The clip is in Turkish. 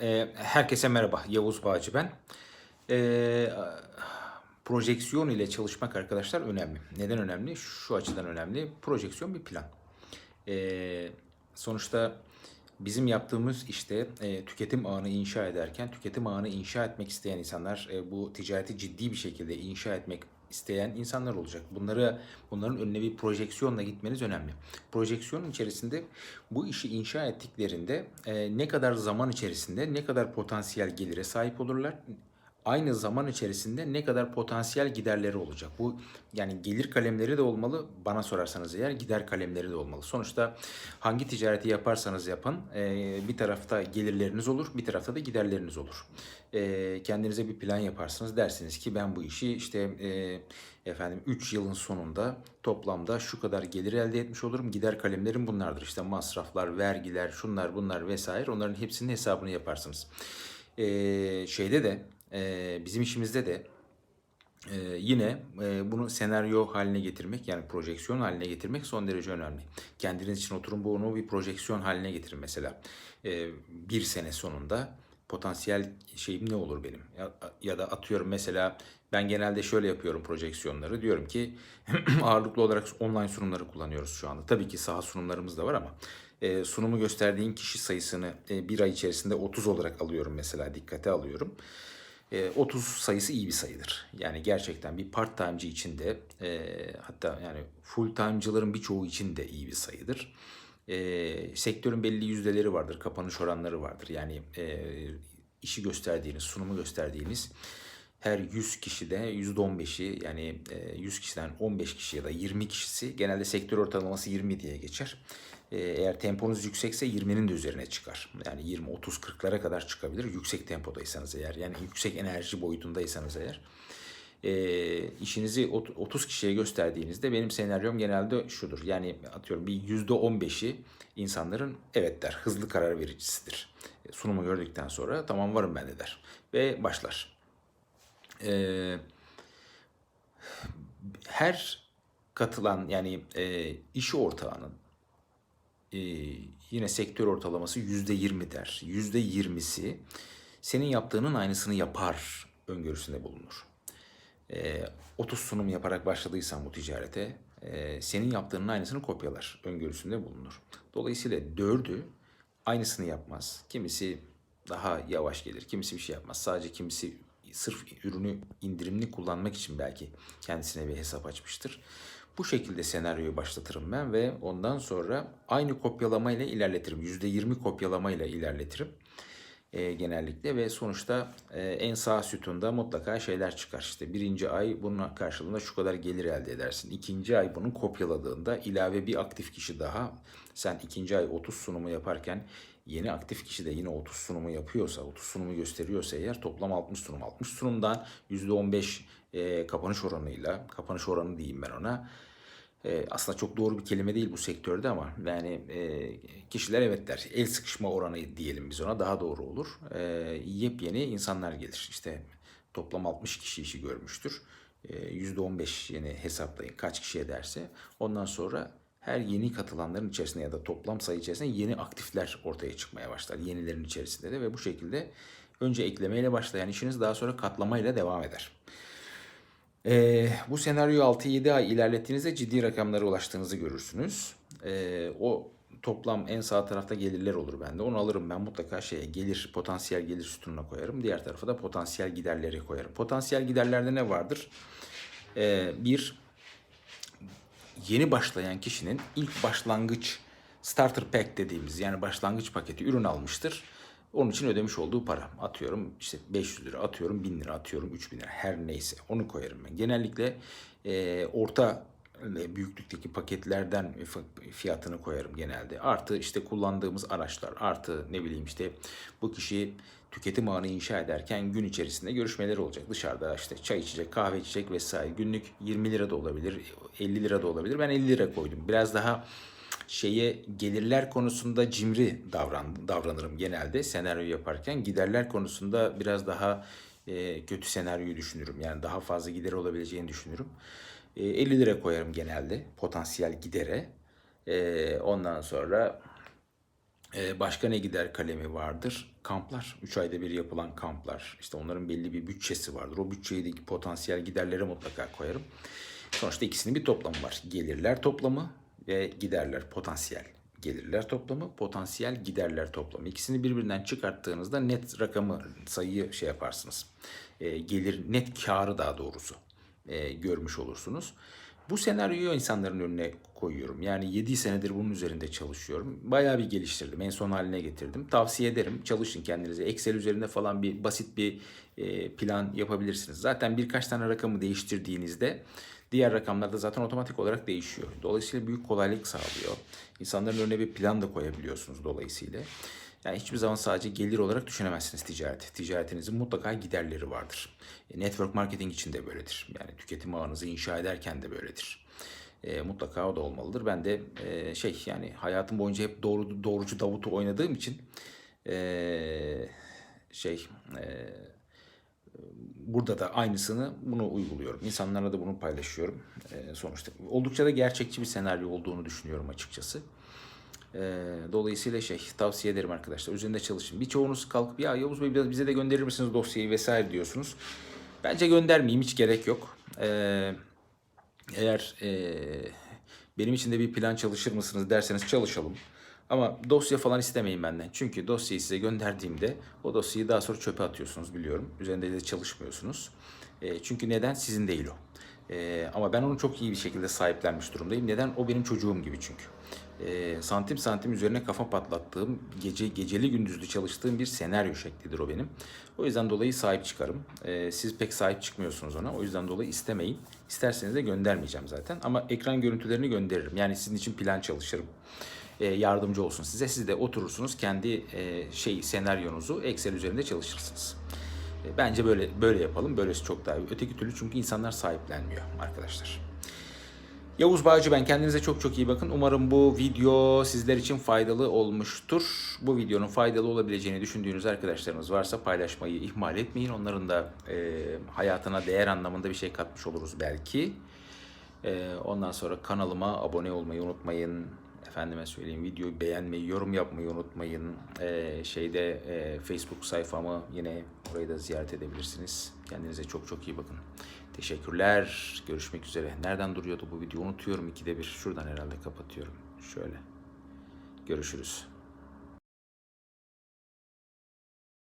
Ee, herkese merhaba. Yavuz Bağcı ben. Ee, projeksiyon ile çalışmak arkadaşlar önemli. Neden önemli? Şu açıdan önemli. Projeksiyon bir plan. Ee, sonuçta bizim yaptığımız işte e, tüketim ağını inşa ederken tüketim ağını inşa etmek isteyen insanlar e, bu ticareti ciddi bir şekilde inşa etmek isteyen insanlar olacak. Bunları bunların önüne bir projeksiyonla gitmeniz önemli. Projeksiyonun içerisinde bu işi inşa ettiklerinde e, ne kadar zaman içerisinde ne kadar potansiyel gelire sahip olurlar aynı zaman içerisinde ne kadar potansiyel giderleri olacak. Bu yani gelir kalemleri de olmalı bana sorarsanız eğer gider kalemleri de olmalı. Sonuçta hangi ticareti yaparsanız yapın bir tarafta gelirleriniz olur bir tarafta da giderleriniz olur. Kendinize bir plan yaparsınız dersiniz ki ben bu işi işte efendim 3 yılın sonunda toplamda şu kadar gelir elde etmiş olurum. Gider kalemlerim bunlardır. İşte masraflar, vergiler, şunlar bunlar vesaire onların hepsinin hesabını yaparsınız. E, şeyde de e, bizim işimizde de e, yine e, bunu senaryo haline getirmek yani projeksiyon haline getirmek son derece önemli. Kendiniz için oturun bunu bir projeksiyon haline getirin mesela. E, bir sene sonunda potansiyel şeyim ne olur benim? Ya, ya da atıyorum mesela ben genelde şöyle yapıyorum projeksiyonları. Diyorum ki ağırlıklı olarak online sunumları kullanıyoruz şu anda. Tabii ki saha sunumlarımız da var ama e, sunumu gösterdiğin kişi sayısını e, bir ay içerisinde 30 olarak alıyorum mesela dikkate alıyorum. 30 sayısı iyi bir sayıdır. Yani gerçekten bir part time'cı için de e, hatta yani full time'cıların birçoğu için de iyi bir sayıdır. E, sektörün belli yüzdeleri vardır, kapanış oranları vardır. Yani e, işi gösterdiğiniz, sunumu gösterdiğiniz her 100 kişide %15'i yani 100 kişiden 15 kişi ya da 20 kişisi genelde sektör ortalaması 20 diye geçer. Eğer temponuz yüksekse 20'nin de üzerine çıkar. Yani 20, 30, 40'lara kadar çıkabilir. Yüksek tempodaysanız eğer yani yüksek enerji boyutundaysanız eğer. E, işinizi 30 kişiye gösterdiğinizde benim senaryom genelde şudur. Yani atıyorum bir %15'i insanların evet der hızlı karar vericisidir. Sunumu gördükten sonra tamam varım ben de der. Ve başlar. E, her katılan yani e, işi ortağının e, yine sektör ortalaması yüzde yirmi der. Yüzde yirmisi senin yaptığının aynısını yapar öngörüsünde bulunur. E, 30 sunum yaparak başladıysan bu ticarete e, senin yaptığının aynısını kopyalar öngörüsünde bulunur. Dolayısıyla dördü aynısını yapmaz. Kimisi daha yavaş gelir, kimisi bir şey yapmaz. Sadece kimisi sırf ürünü indirimli kullanmak için belki kendisine bir hesap açmıştır. Bu şekilde senaryoyu başlatırım ben ve ondan sonra aynı kopyalamayla ilerletirim. %20 kopyalamayla ilerletirim e, genellikle ve sonuçta e, en sağ sütunda mutlaka şeyler çıkar. İşte birinci ay bunun karşılığında şu kadar gelir elde edersin. İkinci ay bunu kopyaladığında ilave bir aktif kişi daha sen ikinci ay 30 sunumu yaparken yeni aktif kişi de yine 30 sunumu yapıyorsa, 30 sunumu gösteriyorsa eğer toplam 60 sunum. 60 sunumdan %15 e, kapanış oranıyla, kapanış oranı diyeyim ben ona. E, aslında çok doğru bir kelime değil bu sektörde ama yani e, kişiler evet der. El sıkışma oranı diyelim biz ona daha doğru olur. E, yepyeni insanlar gelir. İşte toplam 60 kişi işi görmüştür. E, %15 yeni hesaplayın kaç kişiye derse. Ondan sonra her yeni katılanların içerisinde ya da toplam sayı içerisinde yeni aktifler ortaya çıkmaya başlar. Yenilerin içerisinde de ve bu şekilde önce eklemeyle başlayan işiniz daha sonra katlamayla devam eder. Ee, bu senaryoyu 6-7 ay ilerlettiğinizde ciddi rakamlara ulaştığınızı görürsünüz. Ee, o toplam en sağ tarafta gelirler olur bende. Onu alırım ben mutlaka şeye gelir, potansiyel gelir sütununa koyarım. Diğer tarafa da potansiyel giderleri koyarım. Potansiyel giderlerde ne vardır? Ee, bir, yeni başlayan kişinin ilk başlangıç starter pack dediğimiz yani başlangıç paketi ürün almıştır. Onun için ödemiş olduğu para. Atıyorum işte 500 lira atıyorum 1000 lira atıyorum 3000 lira her neyse onu koyarım ben. Genellikle e, orta büyüklükteki paketlerden fiyatını koyarım genelde. Artı işte kullandığımız araçlar artı ne bileyim işte bu kişi tüketim ağını inşa ederken gün içerisinde görüşmeleri olacak. Dışarıda işte çay içecek, kahve içecek vesaire. Günlük 20 lira da olabilir, 50 lira da olabilir. Ben 50 lira koydum. Biraz daha şeye gelirler konusunda cimri davran, davranırım genelde senaryo yaparken. Giderler konusunda biraz daha e, kötü senaryoyu düşünürüm. Yani daha fazla gider olabileceğini düşünürüm. E, 50 lira koyarım genelde potansiyel gidere. E, ondan sonra Ee, başka ne gider kalemi vardır? Kamplar. 3 ayda bir yapılan kamplar. İşte onların belli bir bütçesi vardır. O bütçedeki potansiyel giderlere mutlaka koyarım. Sonuçta ikisinin bir toplamı var. Gelirler toplamı ve giderler potansiyel. Gelirler toplamı, potansiyel giderler toplamı. İkisini birbirinden çıkarttığınızda net rakamı, sayıyı şey yaparsınız. Ee, gelir, net karı daha doğrusu e, görmüş olursunuz. Bu senaryoyu insanların önüne koyuyorum. Yani 7 senedir bunun üzerinde çalışıyorum. Bayağı bir geliştirdim. En son haline getirdim. Tavsiye ederim. Çalışın kendinize. Excel üzerinde falan bir basit bir e, plan yapabilirsiniz. Zaten birkaç tane rakamı değiştirdiğinizde diğer rakamlar da zaten otomatik olarak değişiyor. Dolayısıyla büyük kolaylık sağlıyor. İnsanların önüne bir plan da koyabiliyorsunuz dolayısıyla. Yani hiçbir zaman sadece gelir olarak düşünemezsiniz ticareti. Ticaretinizin mutlaka giderleri vardır. E, Network marketing için de böyledir. Yani tüketim ağınızı inşa ederken de böyledir. E, mutlaka o da olmalıdır. Ben de e, şey yani hayatım boyunca hep doğru doğrucu Davut'u oynadığım için e, şey e, burada da aynısını bunu uyguluyorum. İnsanlarla da bunu paylaşıyorum. E, sonuçta oldukça da gerçekçi bir senaryo olduğunu düşünüyorum açıkçası. Dolayısıyla şey tavsiye ederim arkadaşlar. Üzerinde çalışın. Birçoğunuz kalkıp ya Yavuz Bey biraz bize de gönderir misiniz dosyayı vesaire diyorsunuz. Bence göndermeyeyim hiç gerek yok. Eğer e, benim için de bir plan çalışır mısınız derseniz çalışalım. Ama dosya falan istemeyin benden. Çünkü dosyayı size gönderdiğimde o dosyayı daha sonra çöpe atıyorsunuz biliyorum. Üzerinde de çalışmıyorsunuz. E, çünkü neden? Sizin değil o. E, ama ben onu çok iyi bir şekilde sahiplenmiş durumdayım. Neden? O benim çocuğum gibi çünkü. E, santim santim üzerine kafa patlattığım, gece geceli gündüzlü çalıştığım bir senaryo şeklidir o benim. O yüzden dolayı sahip çıkarım. E, siz pek sahip çıkmıyorsunuz ona. O yüzden dolayı istemeyin. İsterseniz de göndermeyeceğim zaten. Ama ekran görüntülerini gönderirim. Yani sizin için plan çalışırım yardımcı olsun size. Siz de oturursunuz kendi e, şey senaryonuzu Excel üzerinde çalışırsınız. E, bence böyle böyle yapalım. Böylesi çok daha iyi. Öteki türlü çünkü insanlar sahiplenmiyor arkadaşlar. Yavuz Bağcı ben. Kendinize çok çok iyi bakın. Umarım bu video sizler için faydalı olmuştur. Bu videonun faydalı olabileceğini düşündüğünüz arkadaşlarınız varsa paylaşmayı ihmal etmeyin. Onların da e, hayatına değer anlamında bir şey katmış oluruz belki. E, ondan sonra kanalıma abone olmayı unutmayın. Efendime söyleyeyim videoyu beğenmeyi, yorum yapmayı unutmayın. Ee, şeyde e, Facebook sayfamı yine orayı da ziyaret edebilirsiniz. Kendinize çok çok iyi bakın. Teşekkürler. Görüşmek üzere. Nereden duruyordu bu video? Unutuyorum ikide bir. Şuradan herhalde kapatıyorum. Şöyle. Görüşürüz.